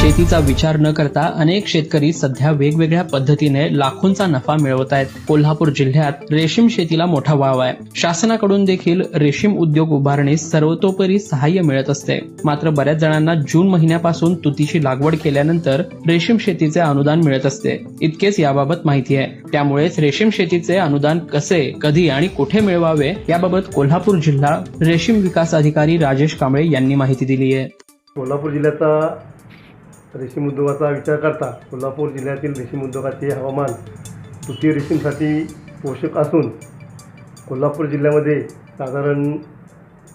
शेतीचा विचार न करता अनेक शेतकरी सध्या वेगवेगळ्या पद्धतीने लाखोंचा नफा मिळवत आहेत. कोल्हापूर जिल्ह्यात रेशीम शेतीला मोठा वाव आहे. शासनाकडून देखील रेशीम उद्योग उभारणीस सर्वतोपरी सहाय्य मिळत असते. मात्र बऱ्याच जणांना जून महिन्यापासून तुतीची लागवड केल्यानंतर रेशीम शेतीचे अनुदान मिळत असते. इतकेच याबाबत माहिती आहे. त्यामुळेच रेशीम शेतीचे अनुदान कसे कधी आणि कुठे मिळवावे याबाबत कोल्हापूर जिल्हा रेशीम विकास अधिकारी राजेश कांबळे यांनी माहिती दिली आहे कोल्हापूर जिल्ह्याचा रेशीम उद्योगाचा विचार करता कोल्हापूर जिल्ह्यातील रेशीम उद्योगाचे हवामान तुती रेशीमसाठी पोषक असून कोल्हापूर जिल्ह्यामध्ये साधारण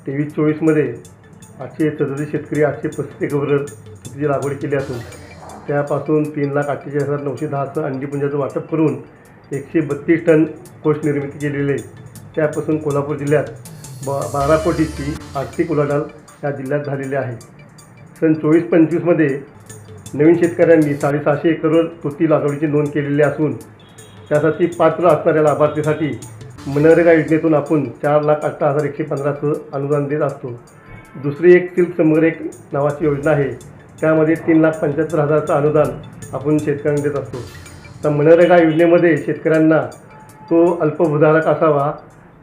तेवीस चोवीसमध्ये आठशे सदतीस शेतकरी आठशे पस्तीस एकवर तुतीची लागवड केली असून त्यापासून तीन लाख अठ्ठेचाळीस हजार नऊशे दहाचं अंडीपुंजाचं वाटप करून एकशे बत्तीस टन कोष निर्मिती केलेली आहे. त्यापासून कोल्हापूर जिल्ह्यात ब बारा कोटीची आर्थिक उलाढाल या जिल्ह्यात झालेली आहे. सन चोवीस पंचवीसमध्ये नवीन शेतकऱ्यांनी साडेसहाशे एकरवर तुती लागवडीची नोंद केलेली असून त्यासाठी पात्र असणाऱ्या लाभार्थीसाठी मनरेगा योजनेतून आपण चार लाख अठरा हजार एकशे पंधराचं अनुदान देत असतो. दुसरी एक सिल्क समग्र एक नावाची योजना आहे. त्यामध्ये तीन लाख पंच्याहत्तर हजारचं अनुदान आपण शेतकऱ्यांना देत असतो. तर मनरेगा योजनेमध्ये शेतकऱ्यांना तो अल्पभूधारक असावा.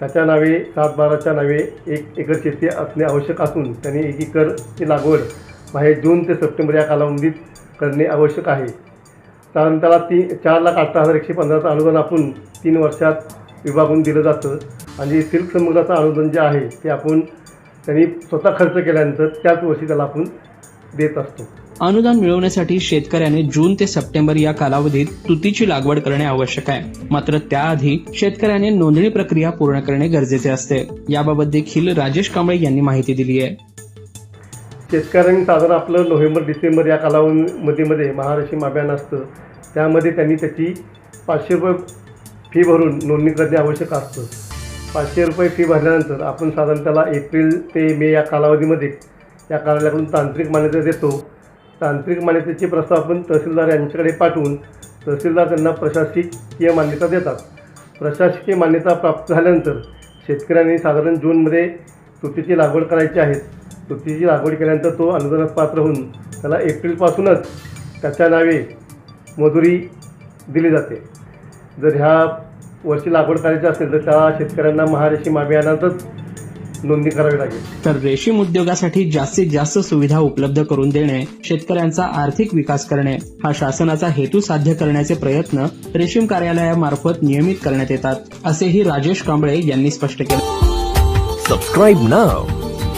त्याच्या नावे सात बाराच्या नावे एक एकर शेती असणे आवश्यक असून त्यांनी एक एकरची लागवड बाहेर जून ते सप्टेंबर या कालावधीत करणे आवश्यक आहे. कारण त्याला ती चार लाख अठरा हजार एकशे पंधराचं अनुदान आपण तीन वर्षात विभागून दिलं जातं. आणि सिल्क समुद्राचं अनुदान जे आहे ते आपण त्यांनी स्वतः खर्च केल्यानंतर त्याच वर्षी त्याला आपण देत असतो. अनुदान मिळवण्यासाठी शेतकऱ्याने जून ते सप्टेंबर या कालावधीत तुतीची लागवड करणे आवश्यक आहे. मात्र त्याआधी शेतकऱ्याने नोंदणी प्रक्रिया पूर्ण करणे गरजेचे असते. याबाबत देखील राजेश कांबळे यांनी माहिती दिली आहे. शेतकऱ्यांनी साधारण आपलं नोव्हेंबर डिसेंबर या कालावधीमध्ये महारेशीम अभियान असतं. त्यामध्ये त्यांनी त्याची पाचशे रुपये फी भरून नोंदणी करणे आवश्यक असतं. पाचशे रुपये फी भरल्यानंतर आपण साधारण त्याला एप्रिल ते मे या कालावधीमध्ये या कार्यालयाकडून तांत्रिक मान्यता देतो. तांत्रिक मान्यतेचे प्रस्ताव आपण तहसीलदार यांच्याकडे पाठवून तहसीलदार त्यांना प्रशासकीय मान्यता देतात. प्रशासकीय मान्यता प्राप्त झाल्यानंतर शेतकऱ्यांनी साधारण जूनमध्ये तुतीची लागवड करायची आहे. तुतीची लागवड केल्यानंतर तो अनुदानास पात्र होऊन त्याला एप्रिलपासूनच त्याच्या नावे मजुरी दिली जाते. जर ह्या वर्षी लागवड करायची असेल तर त्या शेतकऱ्यांना महारेशीम अभियानातच नोंदणी करावी लागेल. तर रेशीम उद्योगासाठी जास्तीत जास्त सुविधा उपलब्ध करून देणे शेतकऱ्यांचा आर्थिक विकास करणे हा शासनाचा हेतू साध्य करण्याचे प्रयत्न रेशीम कार्यालयामार्फत नियमित करण्यात येतात असेही राजेश कांबळे यांनी स्पष्ट केले. Subscribe now